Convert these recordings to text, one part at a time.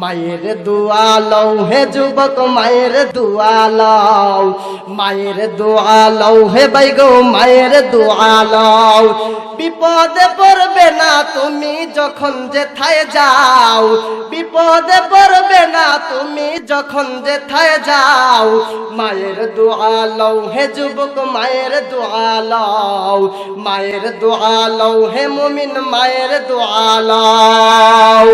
মায়ের দুয়ালও হে যুবক, মায়ের দুয়ালও। মায়ের দুয়ালও হে ভাই গো মায়ের দুয়ালও। বিপদে পড়বে না তুমি যখন যেথায় যাও। বিপদে পড়বে না তুমি যখন যেথায় যাও। মায়ের দুয়ালও হে যুবক, মায়ের দুয়ালও। মায়ের দুয়ালও হে মুমিন, মায়ের দুয়ালও।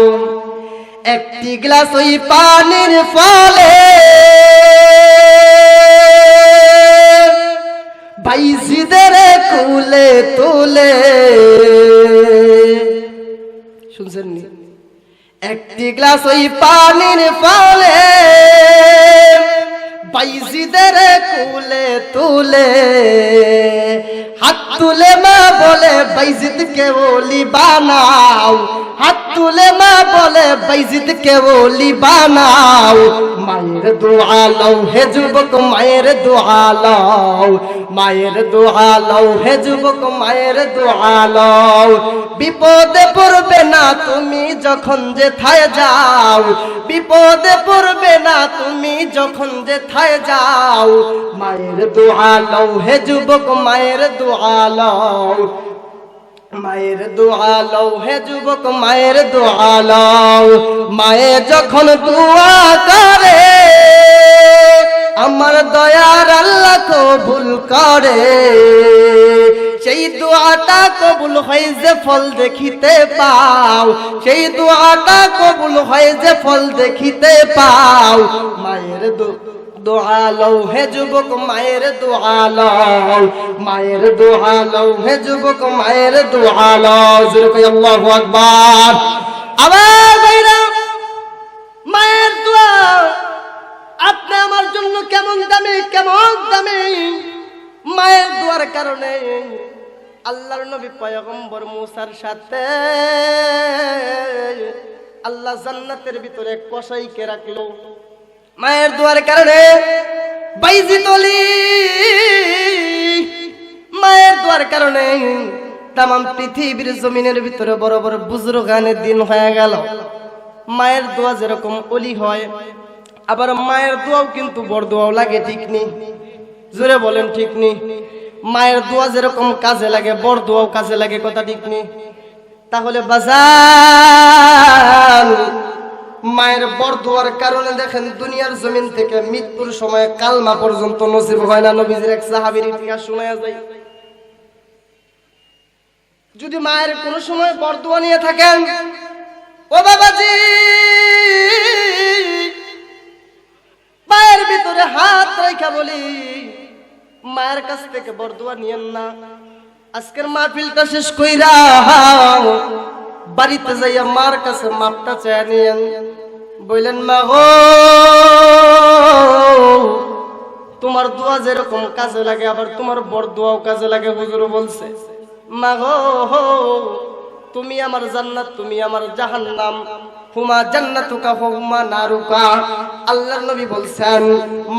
একটি গ্লাস ওই পানির ফলে। বাইজিদের কুলে তুলে। শুনছেন একটি গ্লাস ওই পানির ফলে। বাইজিদের কুলে তুলে। হাত তুলে মা বলে বাইজিদ কে বলি বানাও। হাত তুলে মা বলে বাইজিদ কে বলি বানাও। মায়ের দোয়ালও হে যুবক, মায়ের দোয়ালও মায়ের দোয়ালও হে যুবক, মায়ের দোয়ালও বিপদে পড়বে না তুমি যখন যে থায় যাও। বিপদে পড়বে না তুমি যখন যে থায় যাও। মায়ের দোয়ালও হে যুবক, মায়ের দোয়ালও মায়ের দোয়ালও হে যুবক, মায়ের দোয়ালও মায়ে যখন দোয়া করে, আমার দয়ার আল্লাহ কবুল করে। সেই দোয়াটা কবুল হয় যে ফল দেখিতে পাও। সেই দোয়াটা কবুল হয় যে ফল দেখিতে পাও। মায়ের দো দোয়ালও হে যুবক মায়ের দোয়ালও মায়ের দোয়ালও হে যুবক মায়ের আল্লাহু আকবার। আবার মায়ের দোয়া, আপনি আমার জন্য কেমন দামি কেমন দামি? মায়ের দোয়ার কারণে আল্লাহর নবী পয়গম্বর মুসার সাথে আল্লাহ জান্নাতের ভিতরে কসাইকে রাখল। মায়ের দোয়ার কারণে মায়ের দোয়ার কারণে তাম পৃথিবীর জমিনের ভিতরে বড় বড় বুজুর বুজুর্গানের দিন হয়ে গেল। মায়ের দোয়া যেরকম অলি হয়, আবার মায়ের দোয়াও কিন্তু বড় দোয়াও লাগে, ঠিক নেই জোরে বলেন, ঠিক নেই মায়ের দোয়া যেরকম কাজে লাগে, বড় দোয়াও কাজে লাগে, কথা ঠিক নেই তাহলে বাজার মায়ের বড় দোয়ার কারণে দেখেন দুনিয়ার জমিন থেকে মৃত্যুর সময় কালমা পর্যন্ত নসিব হয় না, নবীজির এক সাহাবীর ইতিহাস শোনা যায়। যদি মায়ের কোনো সময় বরদোয়া নিয়ে থাকেন, ও বাবাজি, মায়ের ভিতরে হাত রেখা বলি, মায়ের কাছ থেকে বরদোয়া নিয়েন না। আজকের মাহফিলটা শেষ কইরা বাড়িতে যাইয়া মার কাছে মাপটা চেয়ে নিয়েন। বললেন, মা গো, তোমার দোয়া যেরকম কাজে লাগে, আবার তোমার বড় দোয়াও কাজে লাগে, হুজুর বলছে। মা গো, তুমি আমার জান্নাত, তুমি আমার জাহান্নাম হুমা জান্নাতুকা, হুমা নারুকা। আল্লাহর নবী বলছেন,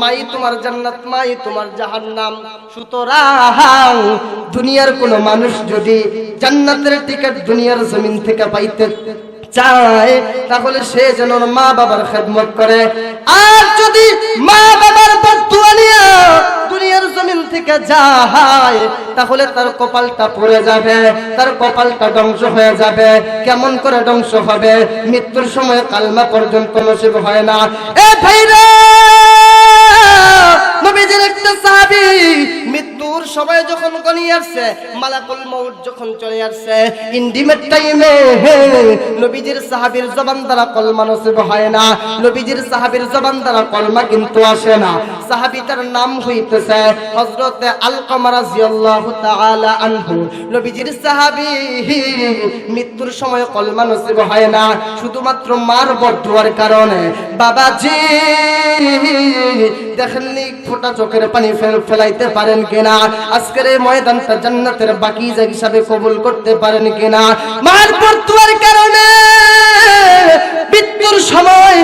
মাই তোমার জান্নাত, মাই তোমার জাহান্নাম। সুতরাং দুনিয়ার কোন মানুষ যদি জান্নাতের টিকিট দুনিয়ার জমিন থেকে পাইতে চায়, তাহলে সে যেন মা বাবার খেদমত করে। আর যদি মা বাবার দুনিয়ার জমিন থেকে যায় তাহলে তার কপালটা পড়ে যাবে, তার কপালটা ধ্বংস হয়ে যাবে। কেমন করে ধ্বংস হবে? মৃত্যুর সময় কালমা পর্যন্ত নসিব হয় না। এ ভাইরা একটা মৃত্যুর সময় যখন গনিয়ে আসছে, মালাকুল মউত যখন চলে আসছে, ইন্ডিমেট টাইমে নবীজির সাহাবীর জবান দ্বারা কলমা নসিব হয় না, নবীজির সাহাবীর জবান দ্বারা কলমা কিন্তু আসে না। সাহাবীটার নাম হইতেছে হযরত আলকামা রাদিয়াল্লাহু তাআলা আনহু। নবীজির সাহাবী, মৃত্যুর সময় কলমা নসিব হয় না, শুধুমাত্র মার বদুয়ার কারণে। বাবাজি, দেখেননি ফোটা চোখের পানি ফেল- ফেলাইতে পারেন কিনা? আজকের এই ময়দানটা জান্নাতের বাকি জায়গা হিসাবে কবুল করতে পারেন কিনা? মার বদুয়ার কারণে মৃত্যুর সময়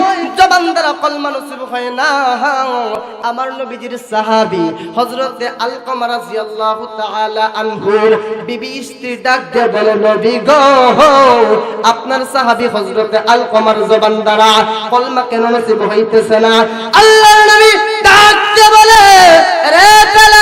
আপনার সাহাবী হযরতে আলকমার জবান দ্বারা কলমা কেন নসিব হইতেছে না? আল্লাহর নবী ডাক বলে, রে বেলাল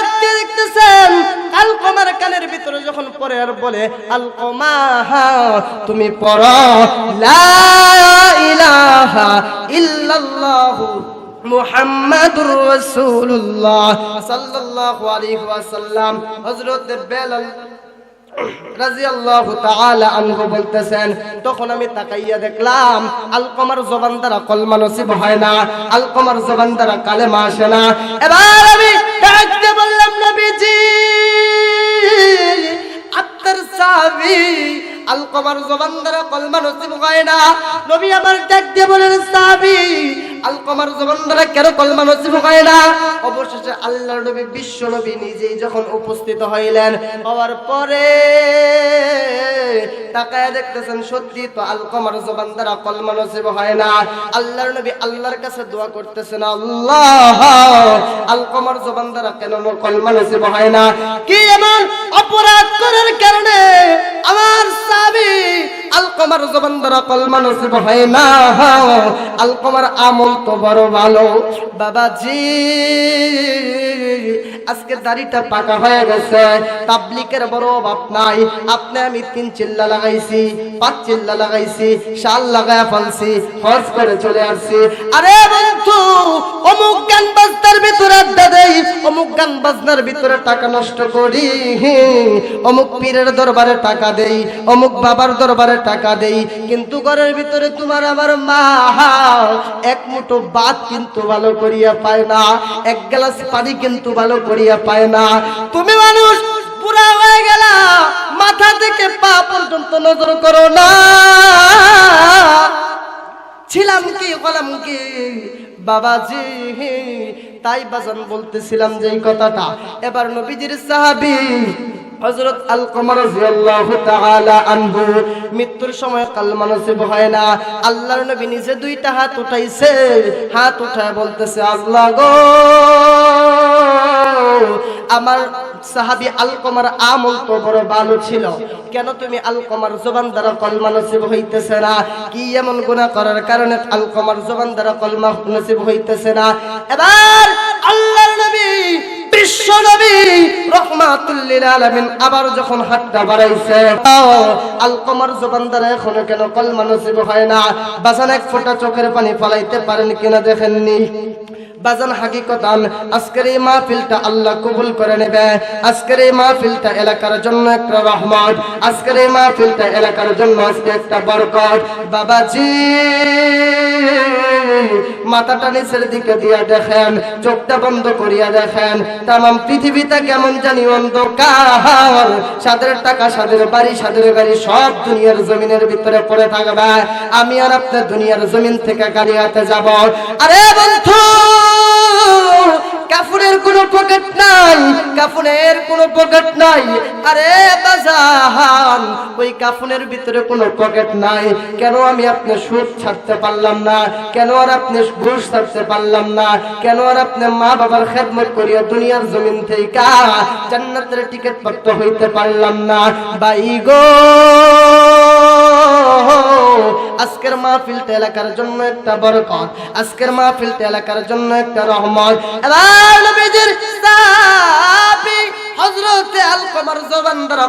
দেখতেছেন কানের ভিতরে যখন আর বলে তুমি তখন আমি তাকাইয়া দেখলাম, আলকমার জবান দ্বারা কলমা নসিব হয় না, আলকমার জবান দ্বারা কালেমা আসে না। এবার আমি বললাম নবীজি। আপনার সাহাবী আলকমার জবান দ্বারা কলমা নসিব হয় না। নবী আমার ডাক দিয়ে বলেন, সাহাবী আলকমার জবান দ্বারা কেন কলমা নসিব হয় না? অবশেষে আল্লাহর নবী, বিশ্ব নবী নিজেই যখন উপস্থিত হইলেন, হওয়ার পরে তাকায় দেখতেছেন, সত্যি তো আলকমার জবান দ্বারা কলমা নসিব হয় না। আল্লাহর নবী আল্লাহর কাছে দোয়া করতেছেন, আল্লাহ, আলকমার জবান দ্বারা কেন কলমা নসিব হয় না? কি এমন অপরাধ করার কারণে আমার সাবি আলকমার জবান দ্বারা কলমা নসিব হয় না আলকমার আমল তো বড় ভালো। বাবাজি আজকে দাড়িটা পাকা হয়ে গেছে। তাবলিকের বড় অভাব নাই। আপনি আমি তিন চিল্লা লাগাইছি, পাঁচ চিল্লা লাগাইছি, শাল লাগায় ফেলছি, হজ করে চলে আসছি। আরে বন্ধু, অমুক গান বাজনার ভিতরে আড্ডা দেই, অমুক গান বাজনার ভিতরে টাকা নষ্ট করি। অমুক পীরের দরবারে টাকা দেই, অমুক বাবার দরবারে টাকা দেই। কিন্তু ঘরের ভিতরে তোমার আমার মা, এক মুঠো ভাত কিন্তু ভালো করিয়া পায় না, এক গ্লাস পানি কিন্তু ভালো করিয়া পায় না। তুমি মানুষ পুরা হয়ে গেল, মাথা থেকে পা পর্যন্ত নজর করো না। ছিলাম কি, হলাম কি? বাবাজি, তাই বাজান বলতেছিলাম যে কথাটা। এবার নবীজির সাহাবী হযরত আল কমর আনহু, মৃত্যুর সময় কালমা নসিব হয় না। আল্লাহর নবী নিজে দুইটা হাত উঠাইছে। হাত উঠায় বলতেছে, আল্লাহ গো আমার সাহাবী আলকমার আমল তো বড় ভালো ছিল। কেন তুমি আলকমার জবান দ্বারা কলমা নসিব হইতেছে না? কি এমন গুনাহ করার কারণে আলকমার জবান দ্বারা কলমা নসিব হইতেছে না? এবার আল্লাহর নবী, বিশ্ব কলমা নসিব হয় না? বাসান এক ফোঁটা চোখের পানি ফালাইতে পারেন কিনা দেখেননি? বাজান হাকিকতান, আজকের এই মাহফিলটা আল্লাহ কবুল করে নেবে। আজকের এই মাহফিলটা এলাকার জন্য একটা রহমত। আজকের এই মাহফিলটা এলাকার জন্য আজকে একটা বরকত। বাবাজি! মাথাটা নিচের দিকে দিয়া দেখেন, চোখটা বন্ধ করিয়া দেখেন, তামাম পৃথিবীতে কেমন জানি অন্ধকার। সাদের টাকা, সাদের বাড়ি, সাদের গাড়ি সব দুনিয়ার জমিনের ভিতরে পড়ে থাকবে। আমি আর আপনার দুনিয়ার জমিন থেকে গাড়ি হাতে যাব। আরে বন্ধু কাফুরের কোনো পকেট নাই, কাফুনের কোনো পকেট নাই। আরে বাজান ওই কাফুনের ভিতরে কোনো পকেট নাই। কেন আমি আপনার সুদ ছাড়তে পারলাম না? কেন আর আপনি ঘুষ ছাড়তে পারলাম না? কেন আর আপনি মা বাবার খেদমত করিয়া দুনিয়ার জমিন থেকে জান্নাতের টিকিট প্রাপ্ত হইতে পারলাম না? বাই গো! আজকের মাহফিলটা এলাকার জন্য একটা বরকত, আজকের মাহফিলটা এলাকার জন্য একটা রহমত। নবীজির সাহাবী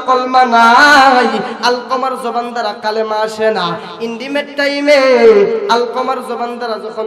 কলমা নাই, আলকমার জবান দ্বারা কালেমা আসে না। ইন্ডিমেট টাইমে আলকমার জবান দ্বারা যখন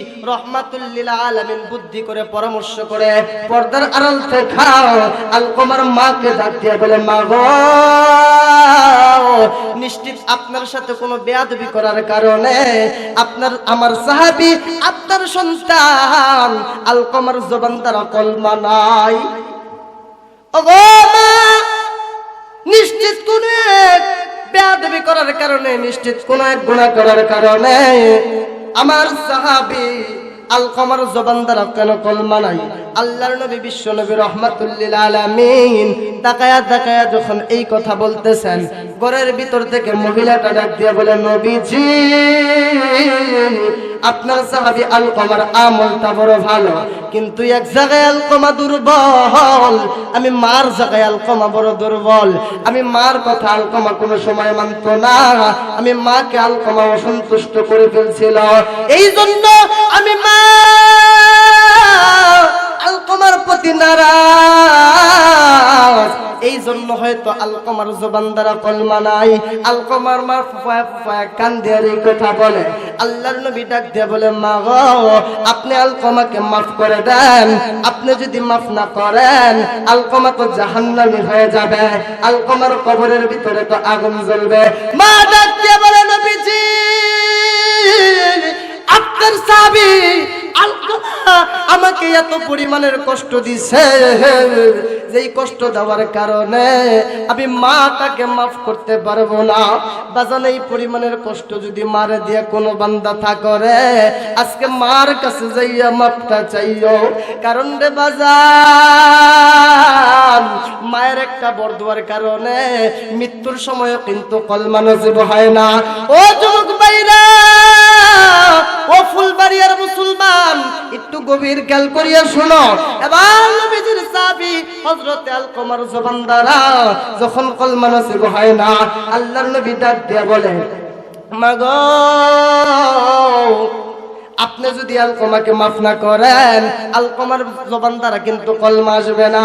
বুদ্ধি নিশ্চিত আপনার সাথে কোনো বেয়াদবি করার কারণে আপনার, আমার সাহাবি, আপনার সন্তান আলকমার জবান দ্বারা কলমা নাই নিশ্চিত কোন এক বেয়াদবি করার কারণে, নিশ্চিত কোন এক গুণা করার কারণে আমার সাহাবি আল আলকমার জবান দ্বারা কেন কলমা নাই? আল্লাহর নবী, বিশ্ব নবী রহমাতুল্লিল আলামিন তাকায়া তাকায়া যখন এই কথা বলতেছেন, ঘরের ভিতর থেকে মহিলাটা ডাক দিয়ে বলে, নবীজি আপনার সাহাবি আলকমার আমলটা বড় ভালো। কিন্তু এক জায়গায় আলকমা দুর্বল, আমি মার জায়গায় আলকমা বড় দুর্বল। আমি মার কথা আলকমা কোনো সময় মানত না। আমি মাকে আলকমা অসন্তুষ্ট করে ফেলছিল। এই জন্য আমি মা আলকমার প্রতি নারাজ। এই জন্য হয়তো আলকমার জবান দ্বারা কলমা নাই। আলকমার মা ফুফায় ফুফায় কান দিয়ে কথা বলে। আল্লাহর নবী ডাক দিয়ে বলে, মা গো, আপনি আলকমাকে মাফ করে দেন। আপনি যদি মাফ না করেন, আলকমা তো জাহান্নামি হয়ে যাবে। আলকমার কবরের ভিতরে তো আগুন জ্বলবে। মা ডাক দিয়ে বলে, নবীজি আপনার সাবি আমাকে এত পরিমাণের কষ্ট দিছে। যেই কষ্ট দেওয়ার কারণে আমি মাটাকে মাফ করতে পারব না। বাজান, এই পরিমাণের কষ্ট যদি মারে দিয়ে কোনো বান্দা থা করে, আজকে মার কাছে যাইয়া মাফটা চাইও। কারণ রে বাজান, মায়ের একটা বরদুয়ার কারণে মৃত্যুর সময় কিন্তু কলমা নজিব হয় না। ও যুবক বাইরা ও ফুলবাড়িয়ার মুসলমান, একটু গভীর খেয়াল করিয়া শোনো। এবার নবীজির জবান দ্বারা যখন না নবী দিয়া বলে আপনি যদি আলকমাকে মাফ না করেন আলকমার জবান দ্বারা কিন্তু কলমা আসবে না।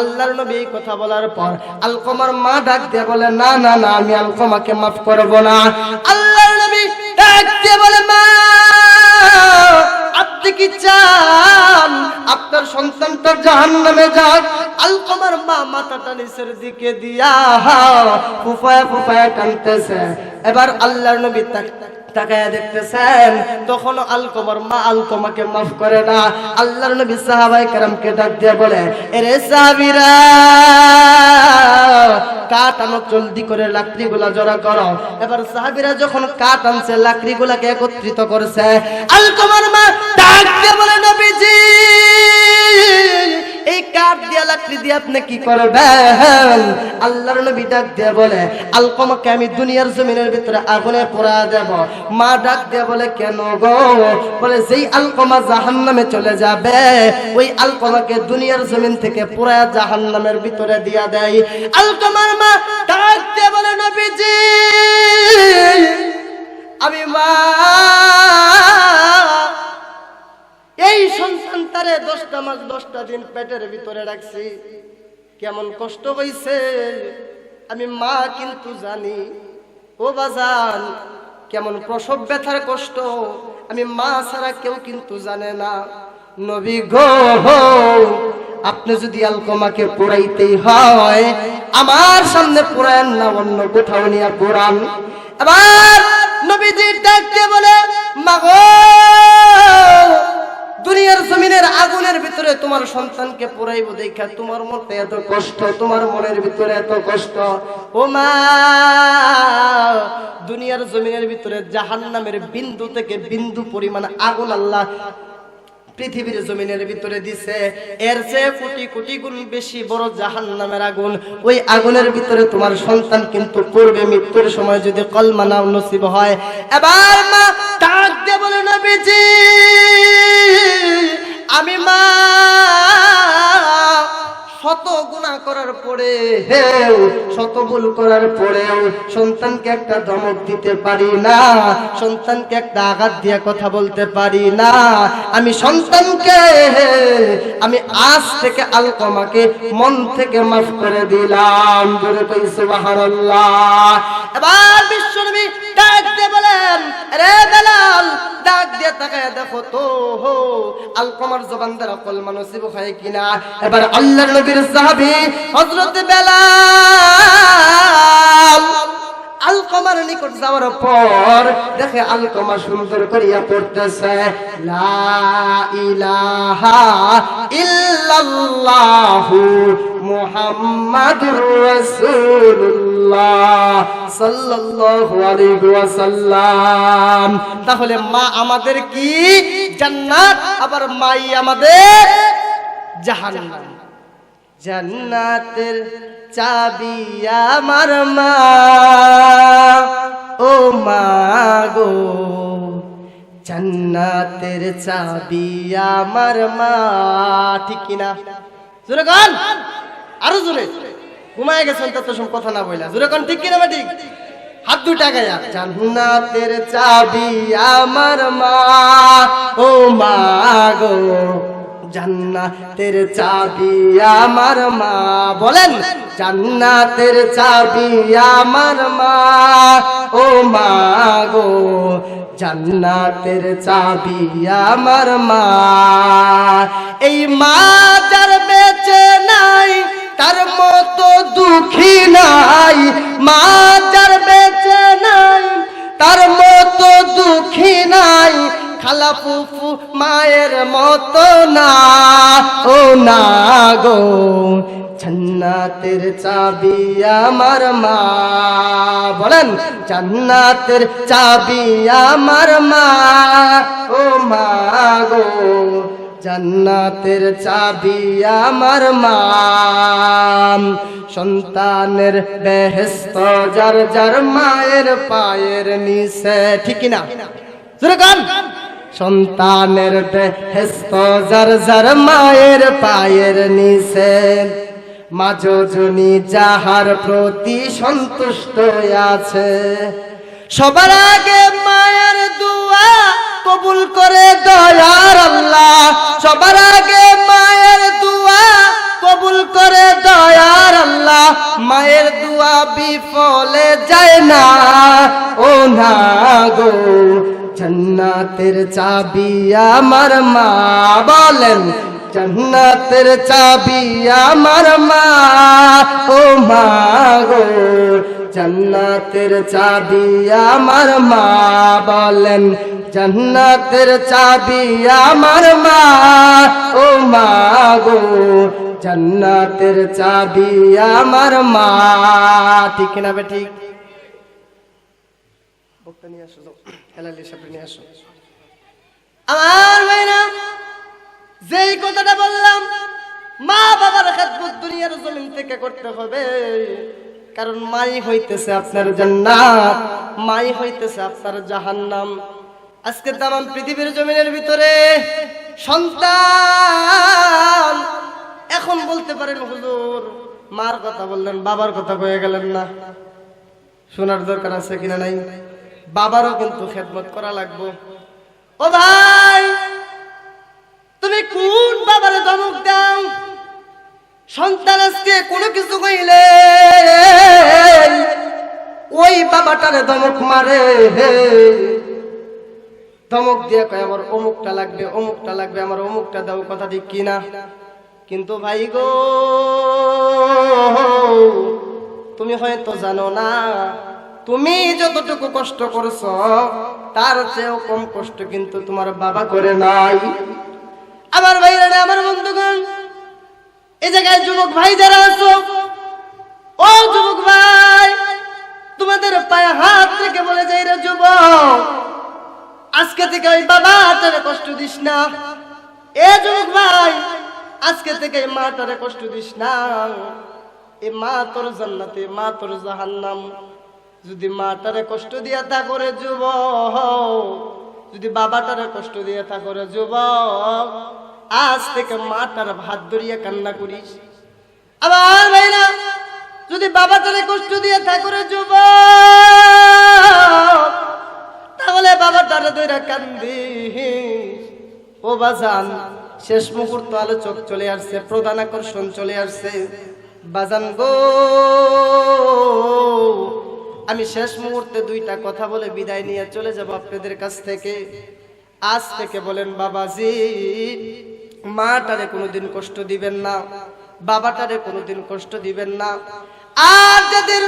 আল্লাহর নবী কথা বলার পর আলকমার মা ডাক দিয়ে বলে, না না না, আমি আলকমাকে মাফ করব না। ডাক বলে, মা, আপনি কি চান? আপনার সন্তানটা জাহান নামে যাক আলকমার মা মাথাটা নিচের দিকে দিয়া ফুফায় ফুফায় কানতেছে এবার আল্লাহর নবী তাক- তাকায়া দেখতেছেন। তখন মা আলকমাকে মাফ করে না। আল্লাহর বলে জলদি করে করো। এবার সাহাবিরা যখন কাঠ আনছে, লাকড়িগুলাকে একত্রিত করছে, আলকমার মা ডাক দিয়ে বলে, নবীজি এই কাঠ দিয়া লাকড়ি দিয়ে আপনি কি করবেন? আল্লাহর নবী ডাক দিয়ে বলে আলকমাকে আমি দুনিয়ার জমিনের ভিতরে আগুনে পোড়া দেব। মা ডাক দিয়ে বলে, কেন গো? বলে, যেই আলকমা জাহান্নামে চলে যাবে, ওই আলকমাকে দুনিয়ার জমিন থেকে পুরা জাহান্নামের ভিতরে দিয়া দেয়। আলকমার মা ডাক দিয়ে বলে, নবীজি, আমি মা এই সন্তান তারে দশটা মাস, দশটা দিন পেটের ভিতরে রাখছি। কেমন কষ্ট হইছে? আমি মা কিন্তু জানি। ও বাজান, কেমন প্রসব ব্যথার কষ্ট। আমি মা ছাড়া কেউ কিন্তু জানে না। নবী গো আপনি যদি আলকমাকে পোড়াইতেই হয়, আমার সামনে পোড়ায়েন না, অন্য কোথাও নিয়ে পোড়ান। এবার নবীজি ডাকতে বলে মাগো দুনিয়ার জমিনের আগুনের ভিতরে তোমার সন্তানকে পড়াইব দেখা, তোমার মধ্যে এত কষ্ট, তোমার মনের ভিতরে এত কষ্ট। ও মা দুনিয়ার জমিনের ভিতরে জাহান্নামের বিন্দু থেকে বিন্দু পরিমাণ আগুন আল্লাহ পৃথিবীর জমিনের ভিতরে দিছে। এর চেয়ে কোটি কোটি গুণ বেশি বড় জাহান নামের আগুন। ওই আগুনের ভিতরে তোমার সন্তান কিন্তু পূর্বে মৃত্যুর সময় যদি কলমা নাও নসিব হয়। এবার মা ডাক দিয়ে বলে নবীজি, আমি মা শত গুণা করার পরে শত ভুল করার পরেও সন্তানকে একটা ধমক দিতে পারি না, সন্তানকে একটা আঘাত দিয়ে কথা বলতে পারি না। আমি সন্তানকে, আমি আজ থেকে আলকমাকে মন থেকে মাফ করে দিলাম। এবার বিশ্বনবী ডাক দিয়ে বলেন, রে বেলাল ডাক দিয়ে তাকায় দেখো তো, হো আলকমার জবান দ্বারা কলমা নসিব হয় কিনা এবার আল্লাহর নবীর সাহাবী হযরত বেলাল আলকমার নিকট যাওয়ার পর দেখে আলকমা সুন্দর করিয়া পড়তেছে, লা ইলাহা ইল্লাল্লাহু তাহলে মা আমাদের কি? জান্নাত, আবার মাই আমাদের জাহান্নাম। জান্নাতের চাবি আমার মা। ও মা গো, জান্নাতের চাবি আমার মা। ঠিক কিনা? জোরে গান আরও জোরে। ঘুমায় গেছেন তত সব কথা না বইলা। জোরে গান ঠিক কিনা ঠিক হাত দুটা গায়া। জান্নাতের চাবি আমার মা। ও মা গো জান্নাতের চাবি আমার মা। বলেন, জান্নাতের চাবি আমার মা। ও মা গো, জান্নাতের চাবি আমার মা। এই মা ফুফু মায়ের মতো না। ও না গো, জান্নাতের চাবি আমার মা। বলেন, জান্নাতের চাবি আমার মা। ও মা গো, জান্নাতের চাবি আমার মা। সন্তানের বেহেস্ত যার যার মায়ের পায়ের নিচে, ঠিক না সন্তানের বেহেস্ত যার যার মায়ের পায়ের নিচে। মাজনী যাহার প্রতি সন্তুষ্ট আছে। সবার আগে মায়ের দুয়া কবুল করে দয়ার আল্লাহ। সবার আগে মায়ের দুয়া কবুল করে দয়ার আল্লাহ। মায়ের দুয়া বিফলে যায় না। ও না গো জান্নাতের চাবি আমার মা বলেন, জান্নাতের চাবি আমার মা। ও মা গো, জান্নাতের চাবি আমার মা বলেন, জান্নাতের চাবি আমার মা। ও মা গো, জান্নাতের চাবি আমার মা। ঠিক না বে ঠিক? বক্তা নিয়ে আসো। আসো আমার যেই কথাটা বললাম, মা বাবার খেদমত দুনিয়ার জমিন থেকে করতে হবে। কারণ মাই হইতেছে আপনার জান্নাত, মাই হইতেছে আপনার জাহান্নাম। আজকে তাম পৃথিবীর জমিনের ভিতরে সন্তান, এখন বলতে পারেন হুজুর, মার কথা বললেন, বাবার কথা কয়ে গেলেন না। শোনার দরকার আছে কিনা নাই? বাবারও কিন্তু খেদমত করা লাগবো। ও ভাই, তুমি কোন বাবারে ধমক দাও? সন্তান আজকে কোনো কিছু কইলে, ওই বাবাটারে ধমক মারে। ধমক দিয়ে কয়, আমার অমুকটা লাগবে অমুকটা লাগবে, আমার অমুকটা দাও। কথা ঠিক কিনা? কিন্তু ভাই গো, তুমি হয়তো জানো না তুমি যতটুকু কষ্ট করছ, তার চেয়েও কম কষ্ট কিন্তু তোমার বাবা করে নাই। আমার ভাইরা আমার বন্ধুগণ এ জায়গায় যুবক ভাই যারা আছো, ও যুবক ভাই, তোমাদের পায়ে হাত থেকে বলে যাই রে যুবক, আজকে থেকে ওই বাবাটারে কষ্ট দিস না। এ যুবক ভাই, আজকে থেকে মা মাটারে কষ্ট দিস না। এ মা তোর জান্নাতে, মা তোর জাহান্নাম। যদি মাটারে কষ্ট দিয়া তা করে যুবক, যদি বাবাটারে কষ্ট দিয়ে তা করে যুব আজ থেকে মাটার ভাত ধরিয়া কান্না করিস। আবার ভাইরা যদি বাবাটারে কষ্ট দিয়ে করে যুব তাহলে বাবাটারে দইরা কান্দি ও বাজান, শেষ মুহূর্ত আলোচক চলে আসছে, প্রধান আকর্ষণ চলে আসছে। বাজান গো আমি শেষ মুহূর্তে দুইটা কথা বলে বিদায় নিয়ে চলে যাব আপনাদের কাছ থেকে। আজ থেকে বলেন, বাবাজি, মাটারে কোনোদিন কষ্ট দিবেন না, বাবাটারে কোনোদিন কষ্ট দিবেন না। আর যাদের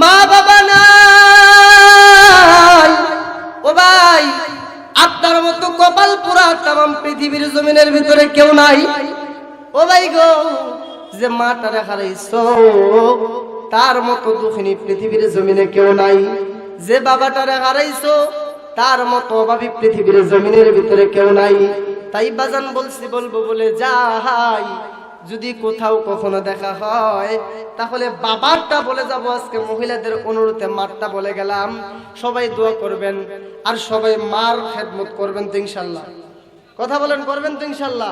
মা বাবা নাই, ও ভাই, আপনার মতো কপাল পুরা তাম পৃথিবীর জমিনের ভিতরে কেউ নাই। ও ভাই গো, যে মাটারে হারাইছো তার মতো দুঃখিনী পৃথিবীর জমিনে কেউ নাই। যে বাবাটারে হারাইছো, তার মতো অভাবী পৃথিবীর জমিনের ভিতরে কেউ নাই। তাই বাজান বলছি, বলব বলে যাই যদি কোথাও কখনো দেখা হয়, তাহলে বাবারটা বলে যাব। আজকে মহিলাদের অনুরোধে মারটা বলে গেলাম। সবাই দোয়া করবেন, আর সবাই মার খেদমত করবেন তো ইনশাল্লাহ। কথা বলেন, করবেন তো ইনশাল্লাহ।